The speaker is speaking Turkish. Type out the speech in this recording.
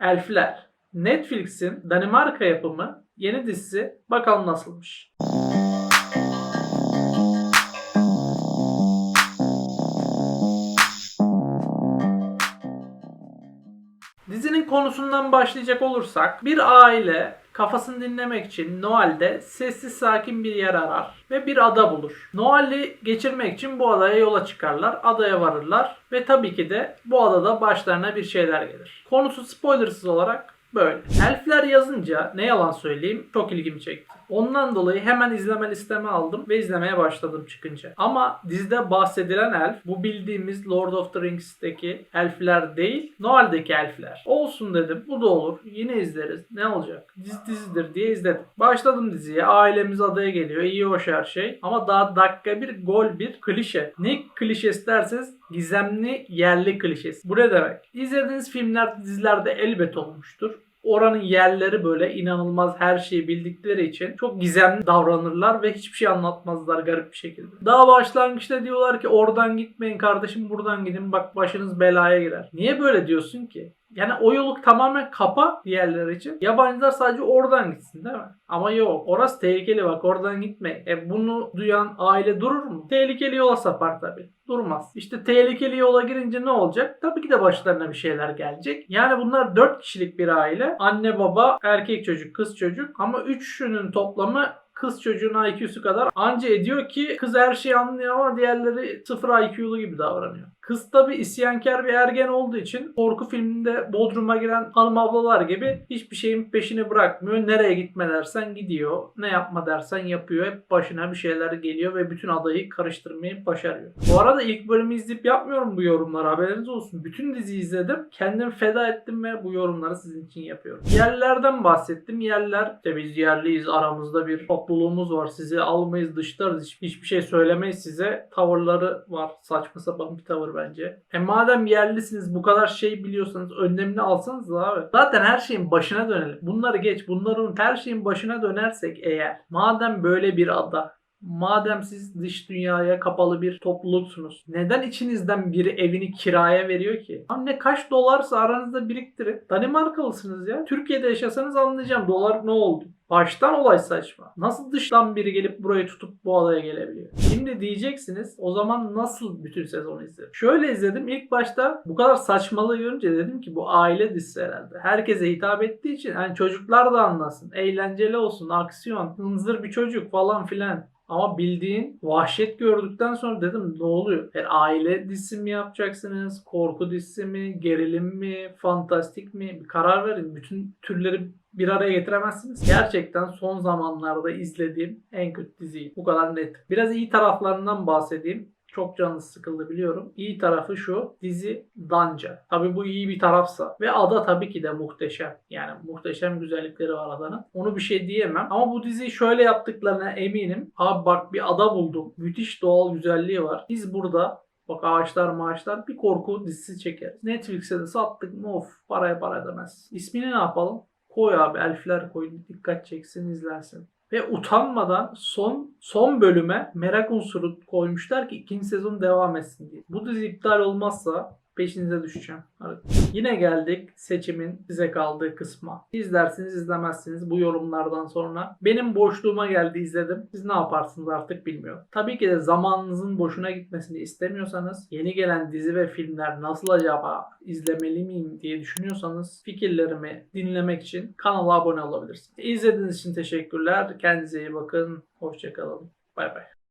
Elfler. Netflix'in Danimarka yapımı yeni dizisi bakalım nasılmış. Dizinin konusundan başlayacak olursak bir aile kafasını dinlemek için Noel'de sessiz sakin bir yer arar ve bir ada bulur. Noel'i geçirmek için bu adaya yola çıkarlar, adaya varırlar ve tabii ki de bu adada başlarına bir şeyler gelir. Konusu spoilersız olarak böyle. Elfler yazınca ne yalan söyleyeyim çok ilgimi çekti. Ondan dolayı hemen izleme listeme aldım ve izlemeye başladım çıkınca. Ama dizide bahsedilen elf bu bildiğimiz Lord of the Rings'teki elfler değil, Noel'deki elfler. Olsun dedim. Bu da olur. Yine izleriz. Ne olacak? Dizi dizidir diye izledim. Başladım diziye. Ailemiz adaya geliyor. İyi hoş her şey. Ama daha dakika bir gol bir klişe. Ne klişesi derseniz gizemli yerli klişesi. Bu ne demek? İzlediğiniz filmler, dizilerde elbet olmuştur oranın yerleri böyle inanılmaz her şeyi bildikleri için çok gizemli davranırlar ve hiçbir şey anlatmazlar garip bir şekilde. Daha başlangıçta diyorlar ki oradan gitmeyin kardeşim buradan gidin bak başınız belaya girer. Niye böyle diyorsun ki? Yani o yolu tamamen kapa diğerler için. Yabancılar sadece oradan gitsin değil mi? Ama yok. Orası tehlikeli bak oradan gitme. E bunu duyan aile durur mu? Tehlikeli yola sapar tabii. Durmaz. İşte tehlikeli yola girince ne olacak? Tabii ki de başlarına bir şeyler gelecek. Yani bunlar 4 kişilik bir aile. Anne baba, erkek çocuk, kız çocuk. Ama üçünün toplamı kız çocuğun IQ'su kadar anca ediyor ki kız her şeyi anlıyor ama diğerleri sıfır IQ'lu gibi davranıyor. Kız tabi isyankar bir ergen olduğu için korku filminde Bodrum'a giren hanım ablalar gibi hiçbir şeyin peşini bırakmıyor. Nereye gitme dersen gidiyor. Ne yapma dersen yapıyor. Hep başına bir şeyler geliyor ve bütün adayı karıştırmayı başarıyor. Bu arada ilk bölümü izleyip yapmıyorum bu yorumları haberiniz olsun. Bütün diziyi izledim. Kendimi feda ettim ve bu yorumları sizin için yapıyorum. Yerlerden bahsettim. Yerler işte biz yerliyiz aramızda bir topluluğumuz var. Sizi almayız dışlarız. Hiç- Hiçbir şey söylemeyiz size. Tavırları var. Saçma sapan bir tavır bence. E madem yerlisiniz bu kadar şey biliyorsanız önlemini alsanız abi. Zaten her şeyin başına dönelim. Bunları geç. Bunları unut. Her şeyin başına dönersek eğer. Madem böyle bir ada Madem siz dış dünyaya kapalı bir topluluksunuz. Neden içinizden biri evini kiraya veriyor ki? Lan ne kaç dolarsa aranızda biriktirin. Danimarkalısınız ya. Türkiye'de yaşasanız anlayacağım. Dolar ne oldu? Baştan olay saçma. Nasıl dıştan biri gelip burayı tutup bu adaya gelebiliyor? Şimdi diyeceksiniz o zaman nasıl bütün sezonu izledim? Şöyle izledim. İlk başta bu kadar saçmalığı görünce dedim ki bu aile dizisi herhalde. Herkese hitap ettiği için yani çocuklar da anlasın. Eğlenceli olsun, aksiyon, hınzır bir çocuk falan filan. Ama bildiğin vahşet gördükten sonra dedim ne oluyor? Yani aile dizisi mi yapacaksınız? Korku dizisi mi? Gerilim mi? Fantastik mi? Bir karar verin. Bütün türleri bir araya getiremezsiniz. Gerçekten son zamanlarda izlediğim en kötü dizi. Bu kadar net. Biraz iyi taraflarından bahsedeyim. Çok canınız sıkıldı biliyorum. İyi tarafı şu. Dizi Danca. Tabi bu iyi bir tarafsa. Ve ada tabii ki de muhteşem. Yani muhteşem güzellikleri var adanın. Onu bir şey diyemem. Ama bu diziyi şöyle yaptıklarına eminim. Abi bak bir ada buldum. Müthiş doğal güzelliği var. Biz burada Bak ağaçlar maaşlar bir korku dizisi çekeriz. Netflix'e de sattık mı of paraya para demez. İsmini ne yapalım? Koy abi elfler koy dikkat çeksin izlensin. Ve utanmadan son son bölüme merak unsuru koymuşlar ki ikinci sezon devam etsin diye. Bu dizi iptal olmazsa peşinize düşeceğim. Hadi. Yine geldik seçimin size kaldığı kısma. İzlersiniz izlemezsiniz bu yorumlardan sonra. Benim boşluğuma geldi izledim. Siz ne yaparsınız artık bilmiyorum. Tabii ki de zamanınızın boşuna gitmesini istemiyorsanız yeni gelen dizi ve filmler nasıl acaba izlemeli miyim diye düşünüyorsanız fikirlerimi dinlemek için kanala abone olabilirsiniz. İzlediğiniz için teşekkürler. Kendinize iyi bakın. Hoşçakalın. Bay bay.